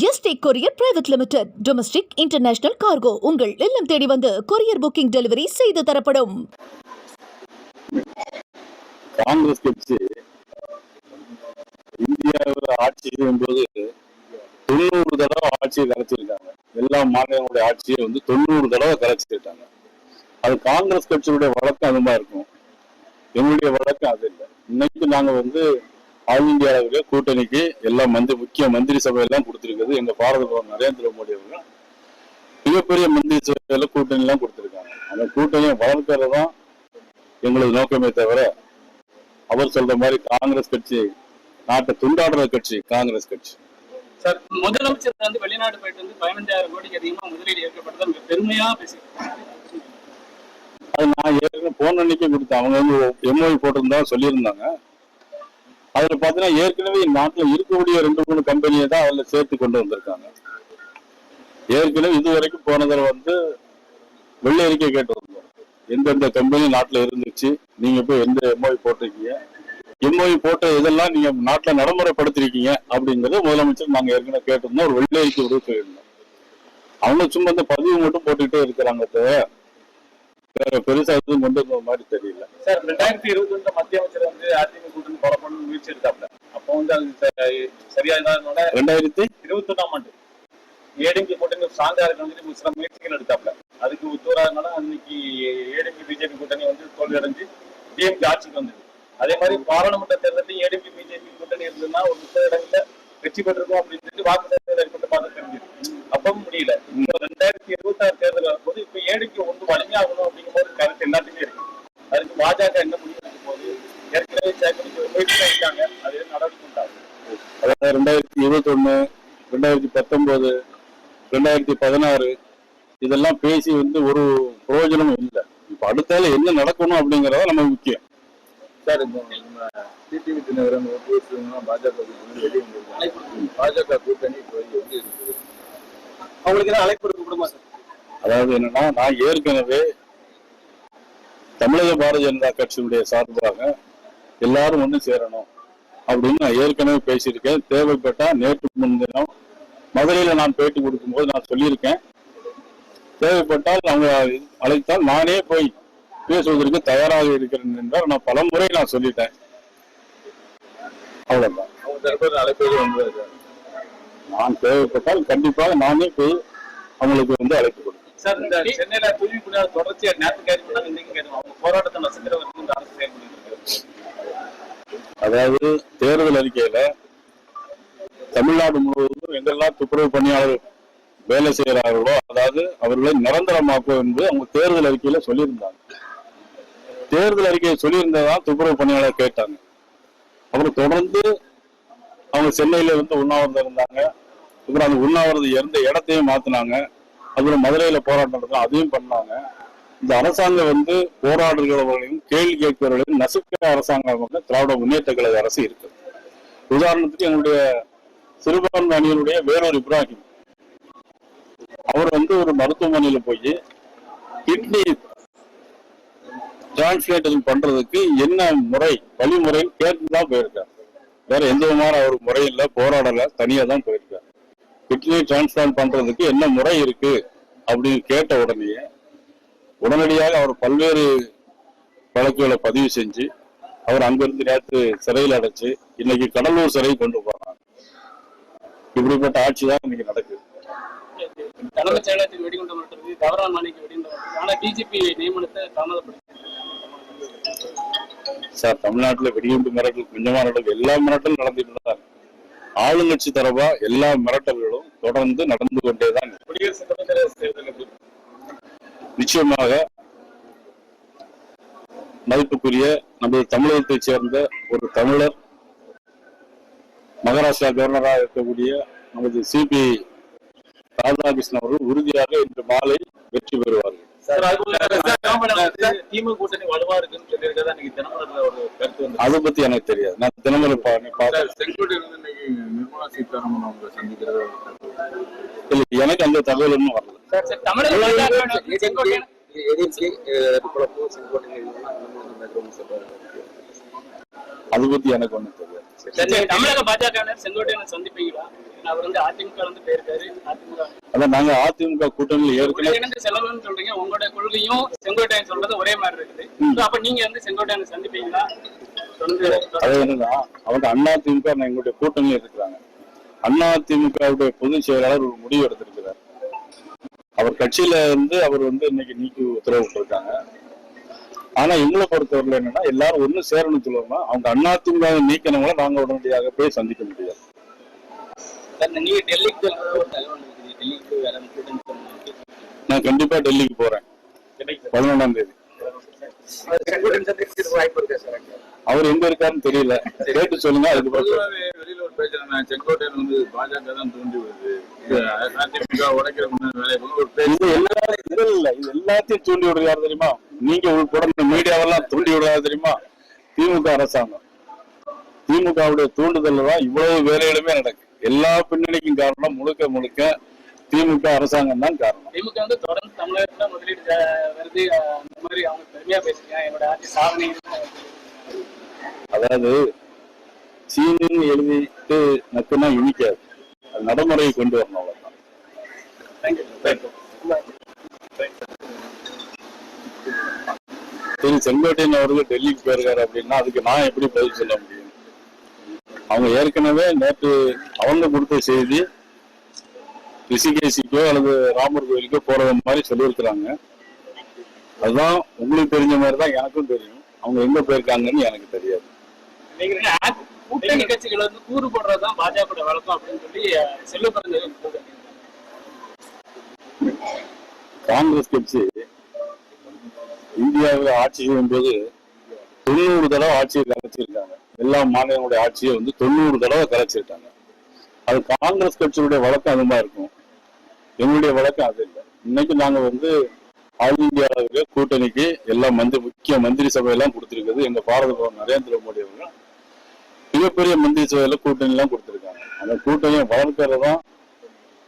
ST courier private limited domestic international cargo உங்கள் இல்லம் தேடி வந்து கொரியர் புக்கிங் டெலிவரி செய்து தரப்படும். காங்கிரஸ் கட்சி இந்தியாவில் ஆட்சி செய்யும்போது தொண்ணூறு தடவை ஆட்சியை கலைச்சிருக்காங்க. எல்லா மாநிலங்களுடைய ஆட்சியை வந்து தொண்ணூறு தடவை கலைச்சிருக்காங்க. அது காங்கிரஸ் கட்சியுடைய வழக்கம் அது மாதிரி இருக்கும். எங்களுடைய வழக்கம் அது இல்லை. இன்னைக்கு நாங்க வந்து ஆல் இந்தியா அளவில் கூட்டணிக்கு எல்லா மந்திரி முக்கிய மந்திரி சபையெல்லாம் கொடுத்துருக்குது எங்க பாரத பிரதமர் நரேந்திர மோடி அவர்கள். மிகப்பெரிய மந்திரி சபையில கூட்டணி எல்லாம் கொடுத்துருக்காங்க. அந்த கூட்டணியை வளர்க்கறது தான் எங்களது நோக்கமே தவிர அவர் சொல்ற மாதிரி காங்கிரஸ் கட்சி நாட்டை துண்டாடுற கட்சி காங்கிரஸ் கட்சி. சார் முதலமைச்சர் வந்து வெளிநாடு போயிட்டு வந்து பதினஞ்சாயிரம் கோடிக்கு அதிகமா முதலீடு ஏற்கப்பட்டதை பெருமையா பேசி அது நான் ஏற்கனவே போன அன்னைக்கே கொடுத்தேன். அவங்க வந்து எம்ஓஐ போட்டிருந்தா சொல்லியிருந்தாங்க. அதுல பாத்தீங்கன்னா ஏற்கனவே நாட்டுல இருக்கக்கூடிய ரெண்டு மூணு கம்பெனியை தான் அதில் சேர்த்து கொண்டு வந்திருக்காங்க. ஏற்கனவே இது வரைக்கும் போன தடவை வந்து வெள்ளை அறிக்கை கேட்டு வந்தோம் எந்தெந்த கம்பெனி நாட்டில் இருந்துச்சு நீங்க போய் எந்த எம்ஓஐ போட்டிருக்கீங்க எம்ஓஐ போட்ட இதெல்லாம் நீங்க நாட்டில் நடைமுறைப்படுத்திருக்கீங்க அப்படிங்கறத முதலமைச்சர் நாங்க ஏற்கனவே கேட்டிருந்தோம். ஒரு வெள்ளை அறிக்கை விட சொல்லியிருந்தோம் அவங்க சும்மா இந்த பதிவு மட்டும் போட்டுக்கிட்டே இருக்கிறாங்க வேற பெருசா எதுவும் கொண்டு வந்த மாதிரி தெரியல. சார் ரெண்டாயிரத்தி இருபத்தி ஒன்று மத்திய அமைச்சர் வந்து அதிமுக கூட்டணி எடுத்தாப்ல அப்போ வந்து அது சரியா இல்லாதனால ரெண்டாயிரத்தி? இருபத்தி ஒன்றாம் ஆண்டு. ஏடிஎம்கே கூட்டணி ஸ்ட்ராங்கா இருக்கணும் சில முயற்சிகள் எடுத்தாப்ல அதுக்கு ஒத்துவராதனால அன்னைக்கு ஏடிஎம்கே பிஜேபி கூட்டணி வந்து தோல்வி அடைஞ்சு டிஎம்கே ஆட்சிக்கு வந்தது. அதே மாதிரி பாராளுமன்ற தேர்தலையும் ஏடிஎம்கே பிஜேபி கூட்டணி இருந்ததுன்னா ஒரு முப்பது இடங்கள்ல வெற்றி பெற்றிருக்கும் அப்படின்னு சொல்லி வாக்கு சேகரிப்பில் ஏற்பட்டு பார்த்து தெரிஞ்சது. அப்பவும் முடியல. ரெண்டாயிரத்தி இருபத்தி ஆறு தேர்தல் வரும்போது இப்போ ஏடிஎம்கே ஒன்று வலிமையாகணும் அப்படிங்கும் போது கருத்து எல்லாத்துக்குமே இருக்கு. அதுக்கு பாஜக என்ன முடிவு எடுக்கும் போது ஏற்கனவே சேகரிக்க முயற்சி இருக்காங்க அது எதுவும் நடவடிக்கை உண்டாகும் அதாவது ரெண்டாயிரத்தி இருபத்தி ஒண்ணு ரெண்டாயிரத்தி பத்தொன்பது ரெண்டாயிரத்தி பதினாறு இதெல்லாம் பேசி வந்து ஒரு பிரயோஜனமும் இல்லை. இப்ப அடுத்தால என்ன நடக்கணும் அப்படிங்கறத நம்ம முக்கியம். சார் இப்போ நம்ம டிடிவி தினகரன் பாஜக பாஜக கூட்டணி அவங்களுக்கு அழைப்பு இருக்க கொடுமா சார்? அதாவது என்னன்னா நான் ஏற்கனவே தமிழக பாரதிய ஜனதா கட்சியினுடைய சார்பாக எல்லாரும் ஒண்ணு சேரணும். அப்படின்னு நான் ஏற்கனவே பேசியிருக்கேன். தேவைப்பட்டா நேற்று முன்தினம் மதுரையில நான் பேட்டி கொடுக்கும்போது நான் சொல்லியிருக்கேன். தேவைப்பட்டால் அவங்க அழைத்தால் நானே போய் பேசுவதற்கு தயாராக இருக்கிறேன் என்றால் நான் பல முறை நான் சொல்லிட்டேன். அவ்வளவுதான். நான் தேவைப்பட்டால் கண்டிப்பாக நானே போய் அவங்களுக்கு வந்து அழைப்பு கொடுப்பேன். சார் இந்த சென்னையில தூய்மை பணியாளர் தொடர்ச்சியா நேற்று கைது பண்ணாங்க இன்னைக்கு கைது பண்ணாங்க. அவங்க போராட்டத்தை நசுக்கிறவர்கள் இந்த அரசு செயல்பட்டு இருக்கு. அதாவது தேர்தல் அறிக்கையில தமிழ்நாடு முழுவதும் எங்கெல்லாம் துப்புரவு பணியாளர் வேலை செய்கிறார்களோ அதாவது அவர்களை நிரந்தரமாக்கும் என்று அவங்க தேர்தல் அறிக்கையில சொல்லியிருந்தாங்க. தேர்தல் அறிக்கையை சொல்லியிருந்ததான் துப்புரவு பணியாளர் கேட்டாங்க. அப்புறம் தொடர்ந்து அவங்க சென்னையில வந்து உண்ணாவிரதம் இருந்தாங்க. அப்புறம் அந்த உண்ணாவிரதம் இருந்த இடத்தையும் மாத்தினாங்க. அப்புறம் மதுரையில போராட்டம் நடந்தோம் அதையும் பண்ணாங்க. இந்த அரசாங்கம் வந்து போராடுகிறவர்களையும் கேள்வி கேட்கிறவர்களையும் நசுக்கிற வந்து திராவிட முன்னேற்ற கழக அரசு இருக்கு. உதாரணத்துக்கு எங்களுடைய சிறுபான்மை அணியினுடைய வேறொரு இப்ராஹிம். அவர் வந்து ஒரு மருத்துவமனையில போய் கிட்னி டிரான்ஸ்லேஷன் பண்றதுக்கு என்ன முறை வழிமுறைன்னு கேட்டுதான் போயிருக்கார். வேற எந்த விதமான ஒரு முறையில் போராடல தனியா தான் போயிருக்கார். கிட்னி டிரான்ஸ்பிளான்ட் பண்றதுக்கு என்ன முறை இருக்கு அப்படின்னு கேட்ட உடனே உடனடியாக அவர் பல்வேறு வழக்குகளை பதிவு செஞ்சு அவர் அங்கிருந்து நேற்று சிறையில் அடைச்சு இன்னைக்கு கடலூர் சிறை கொண்டு போறாங்க இப்படிப்பட்ட ஆட்சி தான் இன்னைக்கு நடக்குது தலைமைச் செயலகத்துக்கு வெடிகுண்டு மிரட்டுறது தவறான மாணிக்கு வெடிகுண்டு மிரட்டுறது. ஆனா பிஜேபி நியமனத்தை தாமதப்படுத்தி சார் தமிழ்நாட்டுல வெடிகுண்டு மிரட்டல் கொஞ்சமா நடக்குது எல்லா மிரட்டலும் நடந்துட்டு தான். ஆளுங்கட்சி தரப்பா எல்லா மிரட்டல்களும் தொடர்ந்து நடந்து கொண்டே தான். குடியரசுத் தலைவர் தேர்தல் எப்படி இருக்கு? நிச்சயமாக மதிப்புக்குரிய நமது தமிழகத்தைச் சேர்ந்த ஒரு தமிழர் மகாராஷ்டிரா கவர்னராக இருக்கக்கூடிய நமது சிபி ராதாகிருஷ்ணன் அவர்கள் உறுதியாக இன்று மாலை வெற்றி பெறுவார்கள். அதை பத்தி எனக்கு தெரியாது நான் தினமலர் நிர்மலா சீதாராமன் அவங்க சந்திக்கிறத இல்ல, எனக்கு அந்த தகவல் இன்னும் வரல அதை பத்தி எனக்கு ஒண்ணும் தெரியாது தமிழக பாஜக சந்திப்பீங்களா அவர் வந்து அதிமுக வந்து போயிருக்காரு. அதிமுக அதான் நாங்க அதிமுக கூட்டணியில் ஏற்கனவே செலவுன்னு சொல்றீங்க. உங்களோட கொள்கையும் செங்கோட்டையன் சொல்றது ஒரே மாதிரி இருக்குது. அப்ப நீங்க வந்து செங்கோட்டையனை சந்திப்பீங்களா? அது என்னன்னா அவங்க அண்ணா திமுக எங்களுடைய கூட்டணியில் இருக்கிறாங்க. அண்ணா திமுகவுடைய பொதுச் செயலாளர் ஒரு முடிவு எடுத்திருக்கிறார். அவர் கட்சியில இருந்து அவர் வந்து இன்னைக்கு நீக்கி உத்தரவு போட்டிருக்காங்க. ஆனா எங்களை பொறுத்தவரையில என்னன்னா எல்லாரும் ஒண்ணு சேரணும் சொல்லுவோம்னா அவங்க அண்ணா திமுக நீக்கினவங்கள நாங்க உடனடியாக போய் சந்திக்க முடியாது. நீங்க டெல்லிக்கு டெல்லிக்கு. நான் கண்டிப்பா டெல்லிக்கு போறேன். பதினொன்றாம் தேதி. அவர் எங்க இருக்காருன்னு தெரியல. கேட்டு சொல்லுங்க. பொதுவாகவே வெளியில ஒரு பேசுறாங்க செங்கோட்டையன் வந்து பாஜக தான் தூண்டி இது அதிமுக உடைக்கிற பேச்சு. இல்ல. இது எல்லாத்தையும் தூண்டி விடுறது யார் தெரியுமா? நீங்க இந்த மீடியாவெல்லாம் தூண்டி விடுறது தெரியுமா? திமுக அரசாங்கம். திமுகவுடைய தூண்டுதல் தான் இவ்வளவு வேலைகளுமே நடக்கு எல்லா பின்னணிக்கும் காரணம் முழுக்க முழுக்க திமுக அரசாங்கம் தான் காரணம். திமுக வந்து தொடர்ந்து தமிழகத்துல முதலீடு வருது. அந்த மாதிரி அவங்க பெருமையா பேசுறீங்க. என்னோட ஆட்சி சாதனை. அதாவது சீனின்னு எழுதிட்டு நக்குன்னா இனிக்காது. அது நடைமுறையை கொண்டு வரணும் அவ்வளவுதான். சரி செங்கோட்டையன் அவர்கள் டெல்லிக்கு போயிருக்காரு அப்படின்னா அதுக்கு நான் எப்படி பதில் சொல்ல முடியும்? அவங்க ஏற்கனவே நேற்று அவங்க கொடுத்த செய்தி ரிஷிகேசிக்கோ அல்லது ராமர் கோயிலுக்கோ போறது மாதிரி சொல்லியிருக்கிறாங்க. அதுதான் உங்களுக்கு தெரிஞ்ச மாதிரி தான் எனக்கும் தெரியும். அவங்க எங்க போயிருக்காங்கன்னு எனக்கு தெரியாது. கூட்டணி கட்சிகள் வந்து கூறு போடுறதுதான் பாஜக வழக்கம் அப்படின்னு சொல்லி பிறந்தது காங்கிரஸ் கட்சி இந்தியாவில் ஆட்சி செய்யும் போது தொண்ணூறு தடவை ஆட்சியை கலைச்சிருக்காங்க. எல்லா மாநிலங்களுடைய ஆட்சியை வந்து தொண்ணூறு தடவை கலைச்சிருக்காங்க. அது காங்கிரஸ் கட்சியுடைய வழக்கம் அது மாதிரி இருக்கும். எங்களுடைய வழக்கம் அது இல்லை. இன்னைக்கு நாங்க வந்து ஆல் இந்தியா அளவில் கூட்டணிக்கு எல்லா மந்திரி முக்கிய மந்திரி சபையெல்லாம் கொடுத்திருக்குது எங்க பாரத பிரதமர் நரேந்திர மோடி அவர்கள். மிகப்பெரிய மந்திரி சபையில கூட்டணி எல்லாம் கொடுத்திருக்காங்க. அந்த கூட்டணியை வளர்க்கிறது தான்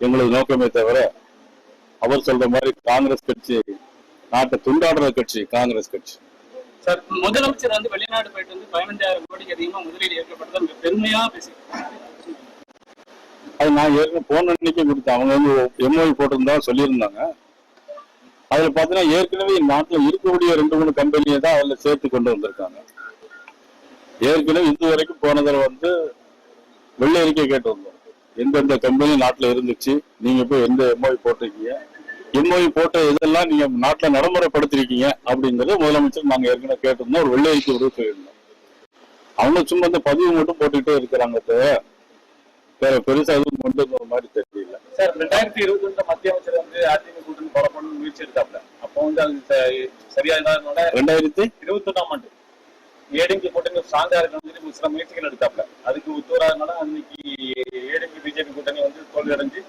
எங்களது நோக்கமே தவிர அவர் சொல்ற மாதிரி காங்கிரஸ் கட்சி நாட்டை துண்டாடுற கட்சி காங்கிரஸ் கட்சி. சார் முதலமைச்சர் வந்து வெளிநாடு போயிட்டு வந்து பதினஞ்சாயிரம் கோடிக்கு அதிகமா முதலீடு ஏற்கப்பட்டதை. பெருமையா பேசி அது நான் ஏற்கனவே போன அன்னைக்கே கொடுத்தேன். அவங்க வந்து எம்ஓஐ போட்டிருந்தா சொல்லியிருந்தாங்க. அதில் பார்த்தீங்கன்னா ஏற்கனவே நாட்டில் இருக்கக்கூடிய ரெண்டு மூணு கம்பெனியை தான் அதில் சேர்த்து கொண்டு வந்திருக்காங்க. ஏற்கனவே இது வரைக்கும் போனதில் வந்து வெள்ளை அறிக்கை கேட்டு வந்தோம் எந்தெந்த கம்பெனி நாட்டில் இருந்துச்சு? நீங்கள் போய் எந்த எம்ஓஐ போட்டிருக்கீங்க? எம்ஓஐ போட்ட இதெல்லாம் நீங்கள் நாட்டில் நடைமுறைப்படுத்திருக்கீங்க அப்படிங்கிறத முதலமைச்சர் நாங்கள் ஏற்கனவே கேட்டிருந்தோம். ஒரு வெள்ளை அறிக்கை உருவாக்கியிருந்தோம் அவங்க சும்மா இந்த பதிவு மட்டும் போட்டுக்கிட்டே இருக்கிறாங்க இப்போ வேற பெருசா எதுவும் கொண்டு வந்த மாதிரி தெரியல. சார் ரெண்டாயிரத்தி இருபத்தி ரெண்டு மத்திய அமைச்சர் வந்து அதிமுக கூட்டணி கொலை பண்ண முயற்சி எடுத்தாப்ல அப்போ வந்து அது சரியா இல்லாதனால ரெண்டாயிரத்தி? இருபத்தி ஒண்ணாம் ஆண்டு ஏடிஎம்கே கூட்டணி ஸ்ட்ராங்கா இருக்கணும்னு சொல்லி சில முயற்சிகள் எடுத்தாப்ல. அதுக்கு ஒத்துவராதனால அன்னைக்கு ஏடிஎம்கே பிஜேபி கூட்டணி வந்து தோல்வி அடைஞ்சு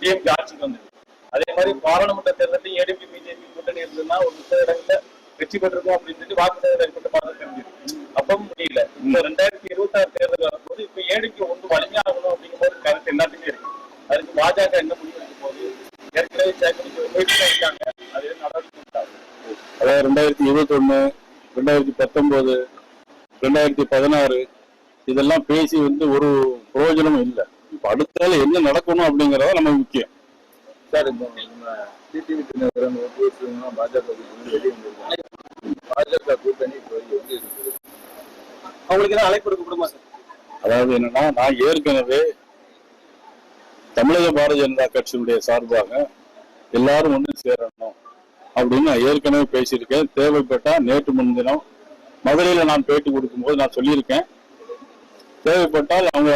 டிஎம்கே ஆட்சிக்கு வந்தது. அதே மாதிரி பாராளுமன்ற தேர்தலில் ஏடிஎம்கே பிஜேபி கூட்டணி இருந்ததுன்னா ஒரு முப்பது இடங்கள்ல வெற்றி பெற்றிருக்கோம் அப்படின்னு சொல்லி வாக்கு சேதம் ஏற்பட்டு பார்த்து தெரிஞ்சது அப்பவும் முடியல. இந்த ரெண்டாயிரத்தி இருபத்தி ஆறு தேர்தல் வரும்போது இப்ப ஏடிக்கு ஒன்று வலிமையாகணும் அப்படிங்கும்போது கருத்து எல்லாத்துக்குமே இருக்கு. அதுக்கு பாஜக என்ன முடிவு எடுக்க ஏற்கனவே சேர்க்கணும் முயற்சி இருக்காங்க. அது நடவடிக்கை? அதாவது ரெண்டாயிரத்தி இருபத்தி ஒண்ணு ரெண்டாயிரத்தி பத்தொன்பது ரெண்டாயிரத்தி பதினாறு இதெல்லாம் பேசி வந்து ஒரு பிரயோஜனமும் இல்லை. இப்ப அடுத்தால என்ன நடக்கணும் அப்படிங்கறத நம்ம முக்கியம். சார் இப்போ நம்ம டிடிவி தினகரன் ஓபிஎஸ் பாஜக வெளியே வந்திருக்காங்க. பாஜக கூட்டணி இப்போ எப்படி இருக்குது. அவங்களுக்கு ஏதாவது அழைப்பு கொடுக்கப்படுமா சார்? அதாவது என்னன்னா நான் ஏற்கனவே தமிழக பாரதிய ஜனதா கட்சியினுடைய சார்பாக எல்லாரும் ஒன்று சேரணும் அப்படின்னு நான் ஏற்கனவே பேசியிருக்கேன். தேவைப்பட்டா நேற்று முன்தினம் மதுரையில நான் பேட்டி கொடுக்கும்போது நான் சொல்லியிருக்கேன். தேவைப்பட்டால் அவங்க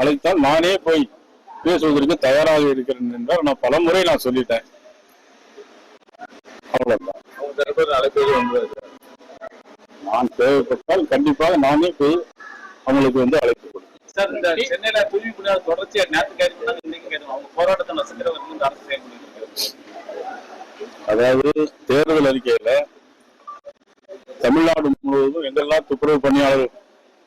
அழைத்தால் நானே போய் பேசுவதற்கு தயாராக இருக்கிறேன் என்றால் நான் பலமுறை நான் சொல்லிட்டேன். அவ்வளவுதான். நான் தேவைப்பட்டால் கண்டிப்பாக நானே போய் அவங்களுக்கு வந்து அழைப்பு கொடுப்பேன் சார் இந்த சென்னையில தூய்மை பணியாளர் தொடர்ச்சியா நேற்று அவங்க போராட்டத்தை நசுக்கிறவர் இந்த அரசு அதாவது தேர்தல் அறிக்கையில தமிழ்நாடு முழுவதும் எங்கெல்லாம் துப்புரவு பணியாளர்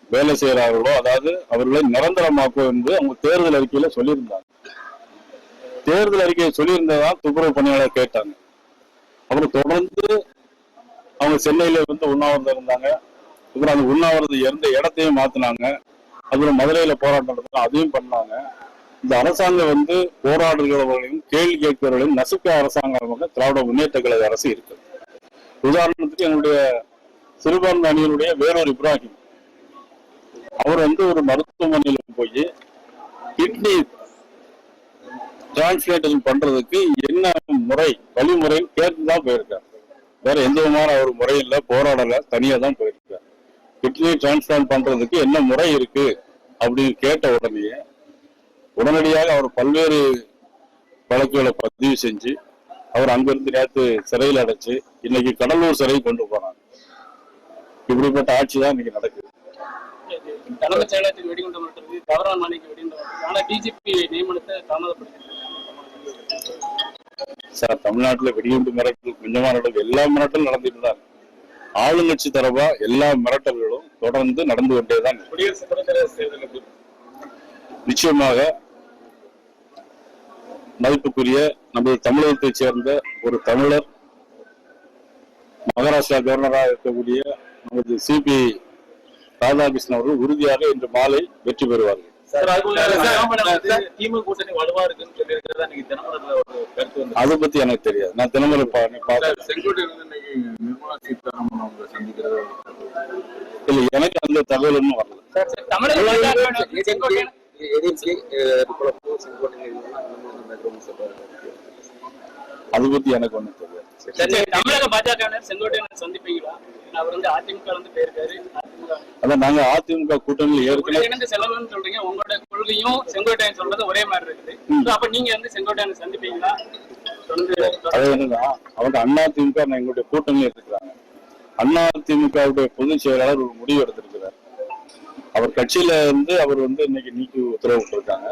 வேலை செய்கிறார்களோ அதாவது அவர்களை நிரந்தரமாக்குவோம் என்று அவங்க தேர்தல் அறிக்கையில சொல்லியிருந்தாங்க. தேர்தல் அறிக்கையை சொல்லியிருந்ததான் துப்புரவு பணியாளர் கேட்டாங்க. அப்புறம் தொடர்ந்து அவங்க சென்னையில இருந்து உண்ணாவிரதம் இருந்தாங்க. அப்புறம் அந்த உண்ணாவிரதம் இருந்த இடத்தையும் மாத்தினாங்க. அப்புறம் மதுரையில போராட்டம் அதையும் பண்ணாங்க. இந்த அரசாங்கம் வந்து போராடுகிறவர்களையும் கேள்வி கேட்கிறவர்களையும் நசுக்க அரசாங்கமாக திராவிட முன்னேற்ற கழக அரசு இருக்கு உதாரணத்துக்கு என்னுடைய சிறுபான்மை அணியினுடைய வேறொரு இப்ராஹிம். அவர் வந்து ஒரு மருத்துவமனையில போய் கிட்னி டிரான்ஸ்லேஷன் பண்றதுக்கு என்ன முறை வழிமுறை கேட்டு தான் போயிருக்கார். வேற எந்த விதமான ஒரு முறையில் போராடல தனியா தான் போயிருக்கார். கிட்னி டிரான்ஸ்பிளான்ட் பண்றதுக்கு என்ன முறை இருக்கு அப்படின்னு கேட்ட உடனே உடனடியாக அவர் பல்வேறு வழக்குகளை பதிவு செஞ்சு அவர் அங்கிருந்து நேற்று சிறையில் அடைச்சு இன்னைக்கு கடலூர் சிறை கொண்டு போனாங்க இப்படிப்பட்ட ஆட்சி தான் இன்னைக்கு நடக்குது. தலைமைச் செயலகத்துக்கு வெடிகுண்டு மிரட்டுறது தவறான மாநிலக்கு வெடிகுண்டு. ஆனா டிஜிபி நியமனத்தை தாமதப்படுத்திருக்காங்க சார் தமிழ்நாட்டுல வெடிகுண்டு மிரட்டல் கொஞ்சமா நடக்குது எல்லா மிரட்டலும் நடந்துட்டு தான். ஆளுங்கட்சி தரப்பா எல்லா மிரட்டல்களும் தொடர்ந்து நடந்து கொண்டே தான் இருக்கு. குடியரசு துணைத் தலைவர் நிச்சயமாக மதிப்புக்குரிய நமது தமிழகத்தைச் சேர்ந்த ஒரு தமிழர் மகாராஷ்டிரா கவர்னராக இருக்கக்கூடிய நமது சிபி ராதாகிருஷ்ணன் அவர்கள் உறுதியாக இன்று மாலை வெற்றி பெறுவார்கள். அதை பத்தி எனக்கு தெரியாது. நான் தினமரை பா- பார்த்தேன் செங்கோட்டையில வந்து இன்னைக்கு நிர்மலா சீதாராமன் அவங்க சந்திக்கிறத இல்ல எனக்கு அந்த தகவல் இன்னும் வரல. பாஜக அதை பத்தி எனக்கு ஒண்ணும் தெரியாது. தமிழக செங்கோட்டையனர் சந்திப்பீங்களா? அவர் வந்து அதிமுக வந்து போயிருக்காரு. அதான் நாங்க அதிமுக கூட்டணியில் ஏற்கனவே செல்லணும்னு சொல்றீங்க. உங்களோட கொள்கையும் செங்கோட்டையன் சொல்றது ஒரே மாதிரி இருக்குது. அப்ப நீங்க வந்து செங்கோட்டையன் சந்திப்பீங்களா? அது என்னன்னா அவங்க அண்ணா திமுக எங்களுடைய கூட்டணியில் இருக்கிறாங்க. அண்ணா திமுகவுடைய பொதுச் செயலாளர் ஒரு முடிவு எடுத்திருக்கிறார். அவர் கட்சியில இருந்து அவர் வந்து இன்னைக்கு நீக்கி உத்தரவு விட்டுருக்காங்க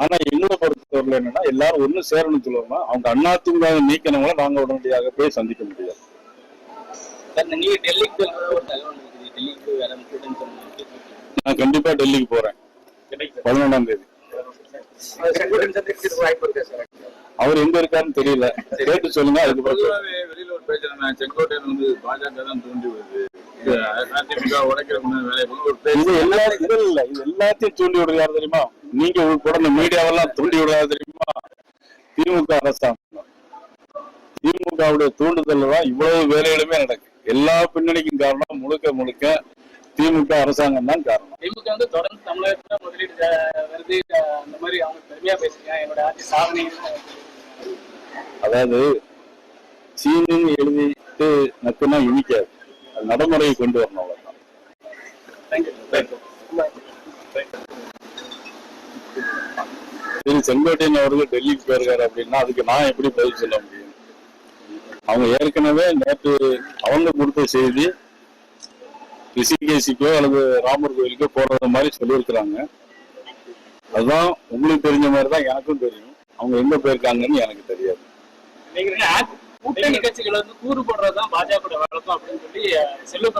ஆனா எங்களை பொறுத்தவரையில என்னன்னா எல்லாரும் ஒண்ணு சேரணும் சொல்லுவாங்க அவங்க அண்ணா திமுக நீக்கினவங்கள நாங்க உடனடியாக போய் சந்திக்க முடியாது. நீங்க டெல்லிக்கு நான் கண்டிப்பா டெல்லிக்கு போறேன். பதினொன்றாம் தேதி. அவர் எங்க இருக்காருன்னு தெரியல. கேட்டு சொல்லுங்க அதுக்கப்புறம் வெளியில ஒரு பேசுறேன் செங்கோட்டையன் வந்து பாஜக தான் தூண்டி வருது பேச்சு எல்லாத்தையும் தூண்டி விடுறது யார் தெரியுமா? நீங்க இந்த மீடியாவெல்லாம் தூண்டி விடுறது தெரியுமா? திமுக அரசாங்கம். திமுகவுடைய தூண்டுதல் தான் இவ்வளவு வேலைகளுமே நடக்கு. எல்லா பின்னணிக்கும் காரணம் முழுக்க முழுக்க திமுக அரசாங்கம் தான் காரணம். திமுக வந்து தொடர்ந்து தமிழகத்துல முதலீடு வருது. அந்த மாதிரி அவங்க பெருமையா பேசுறீங்க. என்னோட ஆட்சி சாதனை அதாவது சீனுன்னு எழுதிட்டு நக்குன்னா இனிக்காது. அது நடைமுறையை கொண்டு வரணும் அவ்வளவுதான். சரி செங்கோட்டையன் அவர்கள் டெல்லிக்கு போயிருக்காரு அப்படின்னா அதுக்கு நான் எப்படி பதில் சொல்ல முடியும்? அவங்க ஏற்கனவே நேற்று அவங்க கொடுத்த செய்தி ரிஷிகேசிக்கோ அல்லது ராமர் கோயிலுக்கோ போறது மாதிரி சொல்லியிருக்கிறாங்க. அதுதான் உங்களுக்கு தெரிஞ்ச மாதிரி தான் எனக்கும் தெரியும். அவங்க எங்க போயிருக்காங்கன்னு எனக்கு தெரியாது. கூட்டணி கட்சிகள் வந்து கூறு போடுறதுதான் பாஜக வழக்கம் அப்படின்னு சொல்லி செல்வ.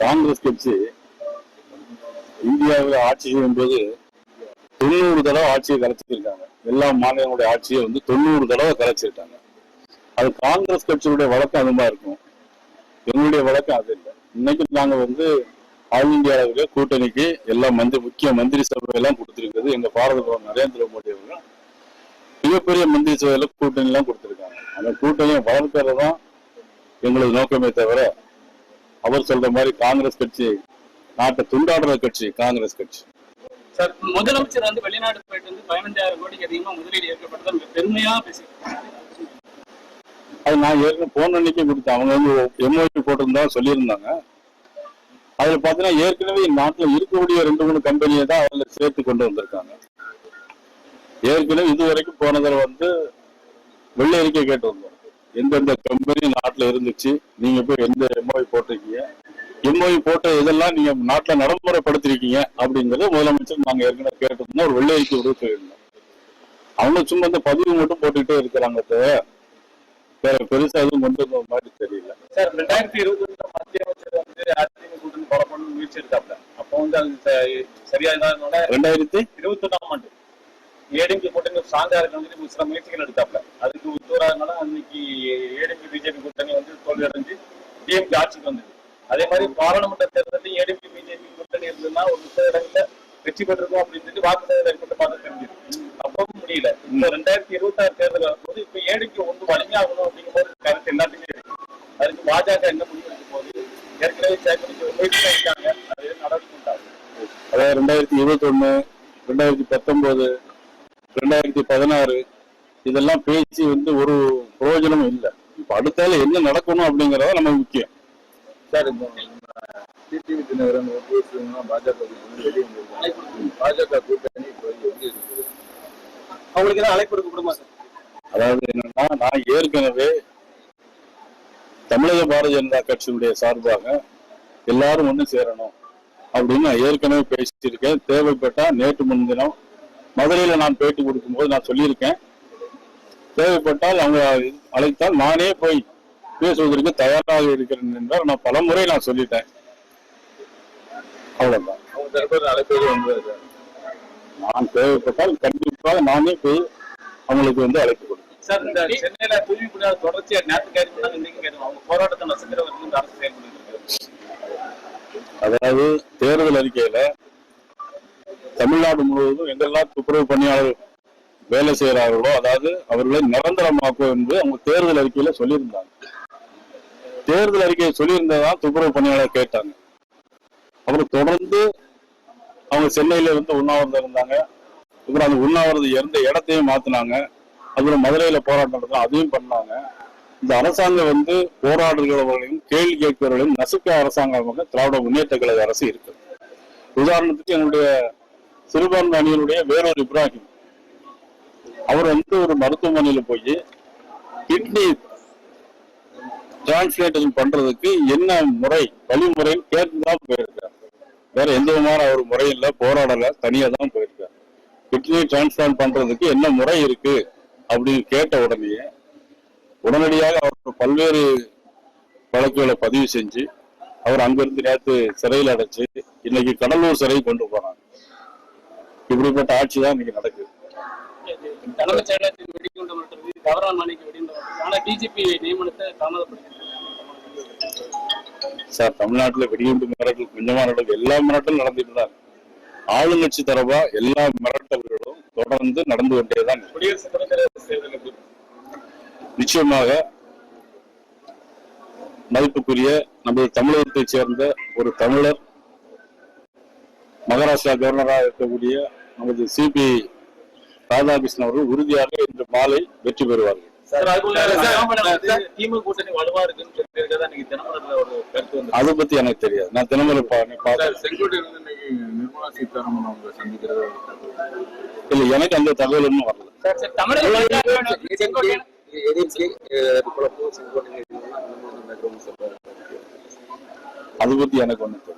காங்கிரஸ் கட்சி இந்தியாவில் ஆட்சி செய்யும் போது தொண்ணூறு தடவை ஆட்சியை கலைச்சிருக்காங்க. எல்லா மாநிலங்களுடைய ஆட்சியை வந்து தொண்ணூறு தடவை கலைச்சிருக்காங்க. அது காங்கிரஸ் கட்சியுடைய வழக்கம் அது மாதிரி இருக்கும். எங்களுடைய வழக்கம் அது இல்லை. இன்னைக்கு நாங்க வந்து ஆல் இந்தியா அளவில் கூட்டணிக்கு எல்லா மந்திரி முக்கிய மந்திரி சபையெல்லாம் கொடுத்திருக்கிறது. எங்க பாரத பிரதமர் நரேந்திர மோடி அவர்கள். மிகப்பெரிய மந்திரி சபையில கூட்டணி எல்லாம் கொடுத்திருக்காங்க. அந்த கூட்டணியை வளர்க்கறது தான் எங்களது நோக்கமே தவிர அவர் சொல்ற மாதிரி காங்கிரஸ் கட்சி நாட்டை துண்டாடுற கட்சி காங்கிரஸ் கட்சி. சார் முதலமைச்சர் வந்து வெளிநாடு போயிட்டு வந்து பதினஞ்சாயிரம் கோடிக்கு அதிகமா முதலீடு ஏற்பட்டதை பெருமையா பேசி அது நான் ஏற்கனவே போன அன்னைக்கே கொடுத்தேன். அவங்க வந்து எம்ஓபி போட்டிருந்தா சொல்லியிருந்தாங்க. அதில் பார்த்தீங்கன்னா ஏற்கனவே நாட்டில் இருக்கக்கூடிய ரெண்டு மூணு கம்பெனியை தான் அதில் சேர்த்து கொண்டு வந்திருக்காங்க. ஏற்கனவே இது வரைக்கும் போன வந்து வெள்ளை அறிக்கை கேட்டு வந்தோம். எந்தெந்த கம்பெனி நாட்டில் இருந்துச்சு நீங்கள் போய் எந்த எம்ஓஐ போட்டிருக்கீங்க எம்ஓஐ போட்ட இதெல்லாம் நீங்கள் நாட்டில் நடைமுறைப்படுத்திருக்கீங்க அப்படிங்கிறத முதலமைச்சர் நாங்கள் ஏற்கனவே கேட்டிருந்தோம் ஒரு வெள்ளை அறிக்கை விட சொல்லியிருந்தோம். அவங்க சும்மா இந்த பதிவு மட்டும் போட்டுக்கிட்டே இருக்கிறாங்க இப்போ வேற பெருசா எதுவும் கொண்டு வந்த மாதிரி தெரியல. சார் ரெண்டாயிரத்தி இருபத்தி மத்திய அமைச்சர் வந்து அதிமுக கூட்டணி பண்ண முயற்சி எடுத்தாப்ல. அப்போ வந்து அது சரியா இல்லாதனால ரெண்டாயிரத்தி? இருபத்தி ஒண்ணாம் ஆண்டு ஏடிஎம்கே கூட்டணி ஸ்ட்ராங்கா இருக்கணும் சில முயற்சிகள் எடுத்தாப்ல. அதுக்கு ஒத்துவராதனால அன்னைக்கு ஏடிஎம்கே பிஜேபி கூட்டணி வந்து தோல்வி அடைஞ்சு டிஎம்கே ஆட்சிக்கு வந்தது. அதே மாதிரி பாராளுமன்ற தேர்தலில் ஏடிபி பிஜேபி கூட்டணி இருந்ததுன்னா ஒரு முப்பது இடங்கள்ல வெற்றி பெற்றிருக்கோம் அப்படின்னு சொல்லி வாக்கு கூட்ட பார்த்து தெரிஞ்சிருக்கு. முடியல இந்த ரெண்டாயிரத்தி இருபத்தி ஆறு தேர்தல் வரும்போது இப்ப ஏடிக்கு ஒன்று வலிமையாகணும் அப்படிங்கும் போது கருத்து எல்லாத்துக்குமே இருக்கு. அதுக்கு பாஜக என்ன முடிவு எடுக்கும் போது ஏற்கனவே சேகரிச்சு முயற்சி இருக்காங்க அது நடவடிக்கை உண்டாகும் அதாவது ரெண்டாயிரத்தி இருபத்தி ஒண்ணு ரெண்டாயிரத்தி பத்தொன்பது ரெண்டாயிரத்தி பதினாறு இதெல்லாம் பேச்சு வந்து ஒரு பிரயோஜனமும் இல்லை. இப்ப அடுத்தால என்ன நடக்கணும் அப்படிங்கறத நமக்கு முக்கியம். சார் இப்போ டிடிவி தினகரன் பாஜக பாஜக கூட்டணி அவங்களுக்கு ஏதாவது அழைப்பு இருக்க கொடுமா சார்? அதாவது என்னன்னா நான் ஏற்கனவே தமிழக பாரதிய ஜனதா கட்சியினுடைய சார்பாக எல்லாரும் ஒண்ணு சேரணும் அப்படின்னு நான் ஏற்கனவே பேசியிருக்கேன். தேவைப்பட்டா நேற்று முன்தினம் மதுரையில நான் பேட்டி கொடுக்கும்போது நான் சொல்லியிருக்கேன். தேவைப்பட்டால் அவங்க அழைத்தால் நானே போய் பேசுவதற்கு தயாராக இருக்கிறேன் என்றால் நான் பலமுறை நான் சொல்லிட்டேன். அவ்வளவுதான். அவங்க தரப்பு அழைப்பு வந்தது சார் நான் தேவைப்பட்டால் கண்டிப்பாக நானே போய் அவங்களுக்கு வந்து அழைப்பு கொடுப்பேன் சார் இந்த சென்னையில தூய்மை பணியாளர் தொடர்ச்சியா நேற்று கைது பண்ணாங்க இன்னைக்கு கைது அவங்க போராட்டத்தை அரசு செயல்பட்டு அதாவது தேர்தல் அறிக்கையில தமிழ்நாடு முழுவதும் எங்கெல்லாம் துப்புரவு பணியாளர் வேலை செய்கிறார்களோ அதாவது அவர்களை நிரந்தரமாக்கும் என்று அவங்க தேர்தல் அறிக்கையில சொல்லியிருந்தாங்க. தேர்தல் அறிக்கையை சொல்லியிருந்ததான் துப்புரவு பணியாளர் கேட்டாங்க. அப்புறம் தொடர்ந்து அவங்க சென்னையில இருந்து உண்ணாவிரதம் இருந்தாங்க. அப்புறம் அந்த உண்ணாவிரதம் இருந்த இடத்தையும் மாத்தினாங்க. அப்புறம் மதுரையில போராட்டம் நடந்தோம் அதையும் பண்ணாங்க. இந்த அரசாங்கம் வந்து போராடுகிறவர்களையும் கேள்வி கேட்கிறவர்களையும் நசுக்க அரசாங்கமாக திராவிட முன்னேற்ற கழக அரசு இருக்கு. உதாரணத்துக்கு என்னுடைய சிறுபான்மை அணியினுடைய வேறொரு இப்ராஹிம். அவர் வந்து ஒரு மருத்துவமனையில போய் கிட்னி டிரான்ஸ்லேஷன் பண்றதுக்கு என்ன முறை வழிமுறைன்னு கேட்டுதான் போயிருக்கார். வேற எந்த விதமான ஒரு முறையில் போராடல தனியா தான் போயிருக்கார் கிட்னி டிரான்ஸ்பிளான்ட் பண்றதுக்கு என்ன முறை இருக்கு அப்படின்னு கேட்ட உடனேயே உடனடியாக அவர் பல்வேறு வழக்குகளை பதிவு செஞ்சு அவர் அங்கிருந்து நேற்று சிறையில் அடைச்சு இன்னைக்கு கடலூர் சிறை கொண்டு போறாங்க. இப்படிப்பட்ட ஆட்சி தான் இன்னைக்கு நடக்குது. தலைமைச் செயலகத்தின் வெடிகுண்டு ஆனா டிஜிபி நியமனத்தை தாமதப்படுத்திருக்காங்க சார் தமிழ்நாட்டுல வெடிகுண்டு மிரட்டல் கொஞ்சமா நடக்கும் எல்லா மிரட்டலும் நடந்துட்டு தான். ஆளுங்கட்சி தரப்பா எல்லா மிரட்டல்களும் தொடர்ந்து நடந்து கொண்டே தான் நிச்சயமாக மதிப்புக்குரிய நமது தமிழகத்தைச் சேர்ந்த ஒரு தமிழர் மகாராஷ்டிரா கவர்னராக இருக்கக்கூடிய நமது சிபி ராதாகிருஷ்ணன் அவர்கள் உறுதியாக இன்று மாலை வெற்றி பெறுவார்கள். திமுக கூட்டணி வலுவா இருக்குன்னு அதை பத்தி எனக்கு தெரியாது நான் தினமலர் நிர்மலா சீதாராமன் அவங்க சந்திக்கிறத. இல்ல எனக்கு அந்த தகவல் இன்னும் வரல அதை பத்தி எனக்கு சார்,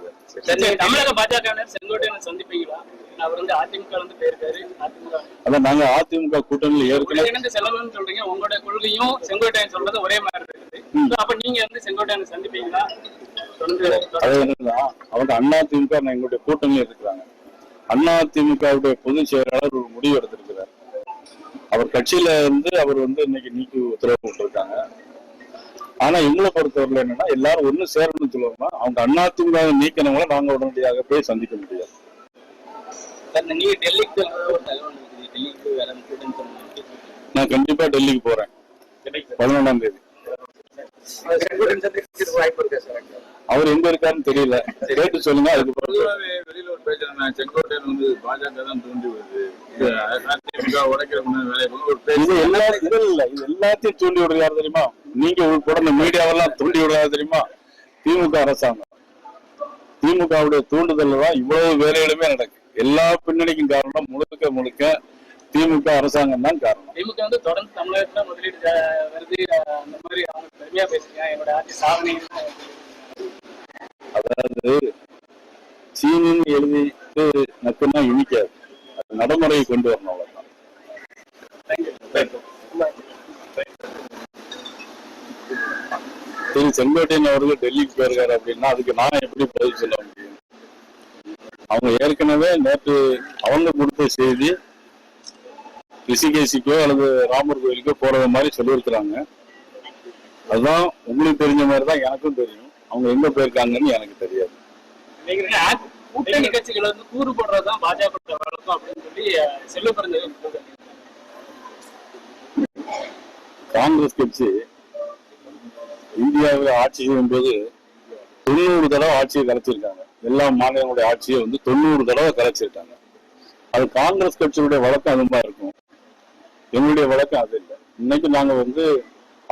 தமிழக பாஜகவினர் செங்கோட்டையனை சந்திப்பீங்களா? அவர் வந்து அதிமுக வந்து போயிருக்காரு. அதிமுக அதான் நாங்க அதிமுக கூட்டணியில் ஏற்கனவே ஒருங்கிணைந்து செல்லணும்னு சொல்றீங்க. உங்களோட கொள்கையும் செங்கோட்டையன் சொல்றது ஒரே மாதிரி இருக்குது. அப்ப நீங்க வந்து செங்கோட்டையனை சந்திப்பீங்களா? அது அவங்க அண்ணா திமுக எங்களுடைய கூட்டணியில் இருக்கிறாங்க. அண்ணா திமுகவுடைய பொதுச் செயலாளர் ஒரு முடிவு எடுத்திருக்கிறார். அவர் கட்சியில இருந்து அவர் வந்து இன்னைக்கு நீக்கி உத்தரவு போட்டிருக்காங்க. ஆனா எங்களை பொறுத்தவரையில என்னன்னா எல்லாரும் ஒண்ணு சேரணும்னு சொல்லுவாங்கன்னா அவங்க அண்ணா திமுக நீக்கினவங்கள நாங்க உடனடியாக போய் சந்திக்க முடியாது. நான் கண்டிப்பா டெல்லிக்கு போறேன். பதினொன்றாம் தேதி செங்கோட்டையன் சந்திக்கிறதுக்கு வாய்ப்பு இருக்கா சார் அவர் எங்க இருக்காருன்னு தெரியல. கேட்டு சொல்லுங்க அதுக்கு வெளியில ஒரு பேச்சு செங்கோட்டையன் வந்து பாஜக தான் தூண்டி வருது இது பேச்சு இது இல்ல இது எல்லாத்தையும் தூண்டி விடுறது யார் தெரியுமா? நீங்க உள்பட இந்த மீடியாவெல்லாம் தூண்டி விடுறது தெரியுமா? திமுக அரசாங்கம். திமுகவுடைய தூண்டுதல் தான் இவ்வளவு வேலைகளுமே நடக்கு. எல்லா பின்னணிக்கும் காரணம் முழுக்க முழுக்க திமுக அரசாங்கம் தான் காரணம். திமுக வந்து தொடர்ந்து தமிழகத்துல முதலீடு வருது. அந்த மாதிரி அவங்க பெருமையா பேசுறீங்க என்னோட ஆட்சி சாதனை அதாவது சீனின்னு எழுதிட்டு நக்குன்னா இனிக்காது. அது நடைமுறையை கொண்டு வரணும் அவ்வளவுதான். சரி செங்கோட்டையன் அவர்கள் டெல்லிக்கு போயிருக்காரு அப்படின்னா அதுக்கு நான் எப்படி பதில் சொல்ல முடியும்? அவங்க ஏற்கனவே நேற்று அவங்க கொடுத்த செய்தி ரிஷிகேசிக்கோ அல்லது ராமர் கோயிலுக்கோ போறது மாதிரி சொல்லியிருக்கிறாங்க. அதுதான் உங்களுக்கு தெரிஞ்ச மாதிரி தான் எனக்கும் தெரியும். அவங்க எங்க போயிருக்காங்கன்னு எனக்கு தெரியாது. கூட்டணி கட்சிகளை வந்து கூறு போடுறதுதான் பாஜக வழக்கம் அப்படின்னு சொல்லி செல்வ காங்கிரஸ் கட்சி இந்தியாவில் ஆட்சி செய்யும் போது தொண்ணூறு தடவை ஆட்சியை கலைச்சிருக்காங்க. எல்லா மாநிலங்களுடைய ஆட்சியை வந்து தொண்ணூறு தடவை கலைச்சிருக்காங்க. அது காங்கிரஸ் கட்சியுடைய வழக்கம் அது மாதிரி இருக்கும். எங்களுடைய வழக்கம் அது இல்லை. இன்னைக்கு நாங்க வந்து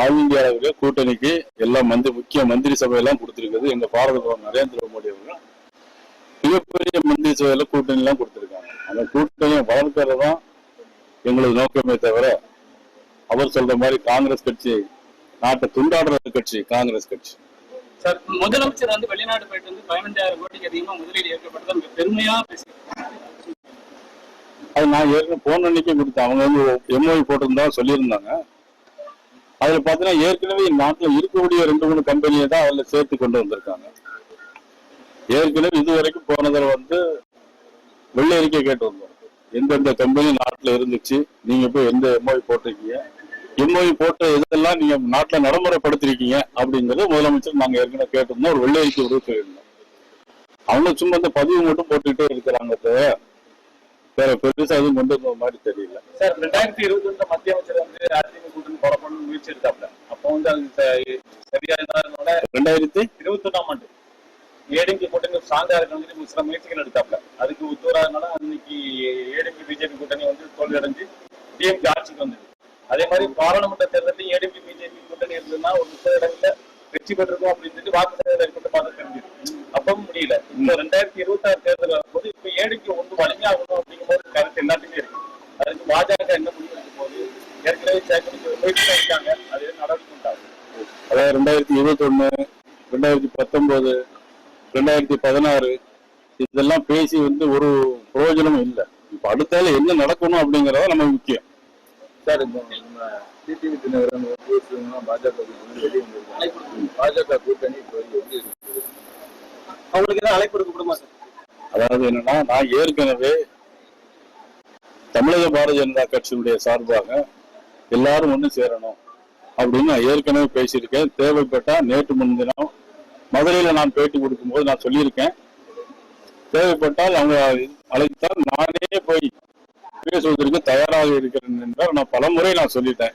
ஆல் இந்தியா அளவில் கூட்டணிக்கு எல்லா மந்திரி முக்கிய மந்திரி சபையெல்லாம் கொடுத்திருக்குது எங்க பாரத பிரதமர் நரேந்திர மோடி அவர்கள். மிகப்பெரிய மந்திரி சபையில கூட்டணி எல்லாம் கொடுத்திருக்காங்க. அந்த கூட்டணியை வளர்க்கறது தான் எங்களது நோக்கமே தவிர அவர் சொல்ற மாதிரி காங்கிரஸ் கட்சி நாட்டை துண்டாடுற கட்சி காங்கிரஸ் கட்சி. சார் முதலமைச்சர் வந்து வெளிநாடு போயிட்டு வந்து பதினஞ்சாயிரம் கோடிக்கு அதிகமா முதலீடு ஏற்கப்பட்டது. பெருமையா பேசுகிறேன் அது நான் ஏற்கனவே போன அன்னைக்கே கொடுத்தேன். அவங்க வந்து எம்ஓஐ போட்டிருந்தா சொல்லியிருந்தாங்க. அதில் பார்த்தீங்கன்னா ஏற்கனவே நாட்டில் இருக்கக்கூடிய ரெண்டு மூணு கம்பெனியை தான் அதில் சேர்த்து கொண்டு வந்திருக்காங்க. ஏற்கனவே இது வரைக்கும் வந்து வெள்ளை அறிக்கை கேட்டு வந்தோம். எந்தெந்த கம்பெனி நாட்டில் இருந்துச்சு நீங்கள் போய் எந்த எம்ஓஐ போட்டிருக்கீங்க எம்ஓஐ போட்ட இதெல்லாம் நீங்கள் நாட்டில் நடைமுறைப்படுத்திருக்கீங்க அப்படிங்கிறது முதலமைச்சர் நாங்கள் ஏற்கனவே கேட்டிருந்தோம். ஒரு வெள்ளை அறிக்கை உருவ அவங்க சும்மா இந்த பதிவு மட்டும் போட்டுக்கிட்டே இருக்கிறாங்க இப்போ வேற பெருசா எதுவும் கொண்டு வந்த மாதிரி தெரியல. சார் ரெண்டாயிரத்தி இருபத்தி ஒண்ணுல மத்திய அமைச்சர் வந்து அதிமுக கூட்டணி கொலை பண்ணணும்னு முயற்சி எடுத்தாப்ல அப்போ வந்து அது சரியா இல்லாதனால ரெண்டாயிரத்தி? இருபத்தி ஒண்ணாம் ஆண்டு ஏடிஎம்கே கூட்டணி ஸ்ட்ராங்கா இருக்கணும் சில முயற்சிகள் எடுத்தாப்ல. அதுக்கு ஒத்துவராதனால அன்னைக்கு ஏடிஎம்கே பிஜேபி கூட்டணி வந்து தோல்வி அடைஞ்சு டிஎம்கே ஆட்சிக்கு வந்தது. அதே மாதிரி பாராளுமன்ற தேர்தலில் ஏடிஎம்கே பிஜேபி கூட்டணி இருந்ததுன்னா ஒரு முப்பது இடங்கள்ல வெற்றி பெற்றிருக்கும் அப்படின்னு சொல்லி வாக்கு சேகரிப்பு கூட்டமாக தெரிஞ்சது அப்பவும் முடியல இந்த ரெண்டாயிரத்தி இருபத்தி ஆறு தேர்தல் வரும்போது இப்ப ஏடிக்கு ஒன்று வலிமையாகணும் அப்படிங்கும்போது கருத்து எல்லாத்துக்குமே இருக்கு அதுக்கு பாஜக என்ன முடிவு எடுக்க ஏற்கனவே சேர்க்கணும் முயற்சி இருக்காங்க அது நடவடிக்கை உண்டாகும் அதாவது ரெண்டாயிரத்தி இருபத்தி ஒண்ணு ரெண்டாயிரத்தி பத்தொன்பது ரெண்டாயிரத்தி பதினாறு இதெல்லாம் பேசி வந்து ஒரு பிரயோஜனமும் இல்லை இப்ப அடுத்தால என்ன நடக்கணும் அப்படிங்கறத நம்ம முக்கியம் சார் டிடிவி தினகரன் ஓபிஎஸ் இவங்கெல்லாம் பாஜக வெளியே பாஜக கூட்டணி இப்போ எப்படி இருக்குது அவங்களுக்கு ஏதாவது அழைப்பு கொடுக்கப்படுமா சார்? அதாவது என்னன்னா நான் ஏற்கனவே தமிழக பாரதிய ஜனதா கட்சியினுடைய சார்பாக எல்லாரும் ஒண்ணு சேரணும் அப்படின்னு நான் ஏற்கனவே பேசியிருக்கேன். தேவைப்பட்டா நேற்று முன்தினம் மதுரையில நான் பேட்டி கொடுக்கும்போது நான் சொல்லியிருக்கேன். தேவைப்பட்டால் அவங்க அழைத்தால் நானே போய் பேசுவதற்கு தயாராக இருக்கிறேன் என்றால் நான் பலமுறை நான் சொல்லிட்டேன்.